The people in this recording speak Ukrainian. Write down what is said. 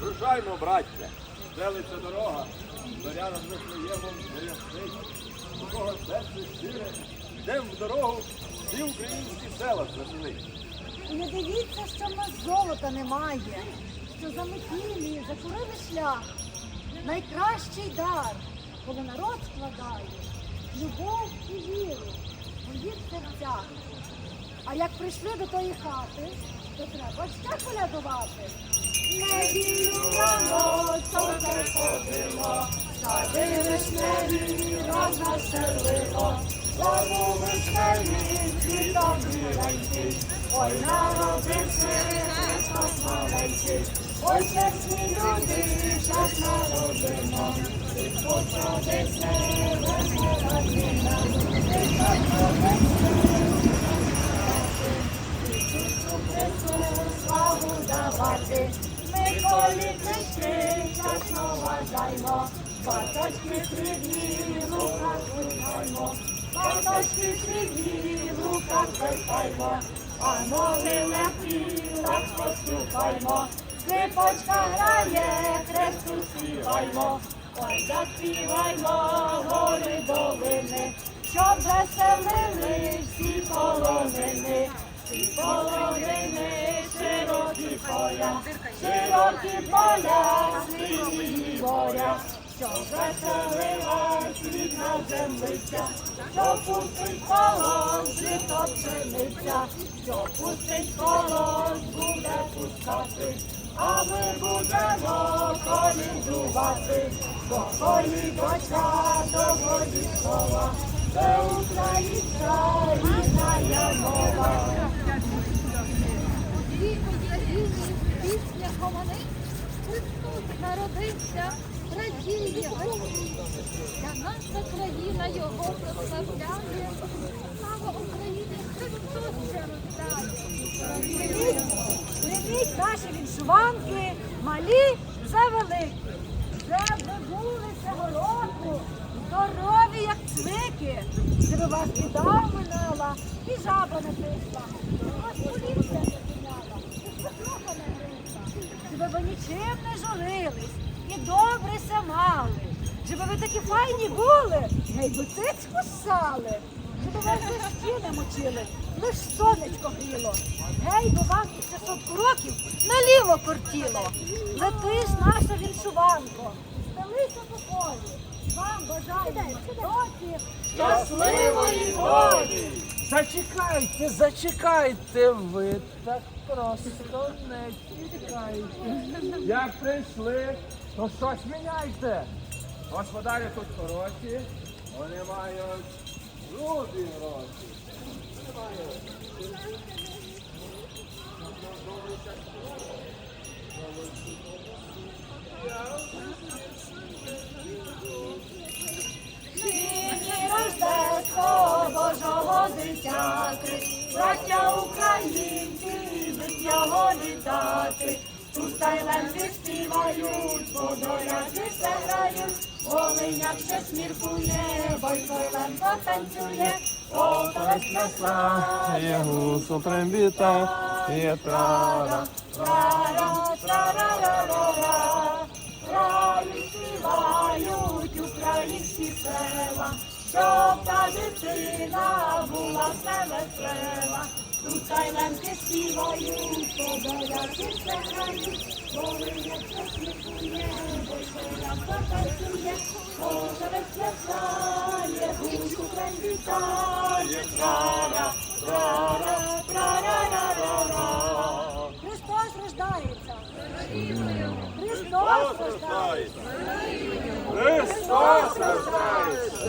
Ходімо, браття, стелиться дорога, зоря над Вифлеємом заяснить. У кого серце щире, йдем в дорогу, всі українські села. І не дивіться, що в нас золота немає, що заметілі, закурили шлях. Найкращий дар, коли народ складає, любов і віру у їх серцях. А як прийшли до тої хати, то треба ще колядувати. Неділю рано сонце ходило, сади вишневі розвеселило, тому вишневі цвітом біленький, ой народився Христос маленький, ой чесні люди, щасна родина, і потрудиться весела діна, часно вважаймо, Баточки срібні в руках Баточки срібні в руках а ноги легкі, так поступаймо, Скрипочка грає, хресту співаймо, ой, заспіваймо гори долини, щоб веселили всі полонини. Всі половини, широкі поля, сині моря, що веселила світна землиця, що пустить колос, жито пшениця, що пустить колос, буде пускати, а ми будемо колідувати, бо колідочка до слова, це українська гомонить, Христос народився, радіє. Для нас Україна його прославляє. Слава Україні, Христос. Прийміть, прийміть наші віншуванки, малі завели. Щоб ви були цього року, здорові, як цвики, щоб вас біда минала і жаба не тисла, щоб вас поліція не зупиняла, і спекуха не гризла, щоб ви нічим не журились і добре ся мали, щоб ви такі файні були, гей би цицьку ссали, щоб вас за не мочили, лиш сонечко гріло. Гей, бо вам після сот кроків наліво кортіло. Летиш, наша віншуванко, стелися по. Вам бажаємо доті щасливої долі. Зачекайте, зачекайте, ви так просто не тікайте. Як прийшли, то щось міняйте. Господарі тут хороші, вони мають грубі гроші. Нині літати. Тут тайленці співають, подоляки все грають, Волиняк ще сміркує, Бойкойленко танцює, Полтавець Слає гусу привітає трара. Ра-ра, тра-ра-ра-ра-ра. Співають українські села, щоб та дитина була все весела. Тут тайленки співають, Христос рождається. Христос рождається. Христос рождається!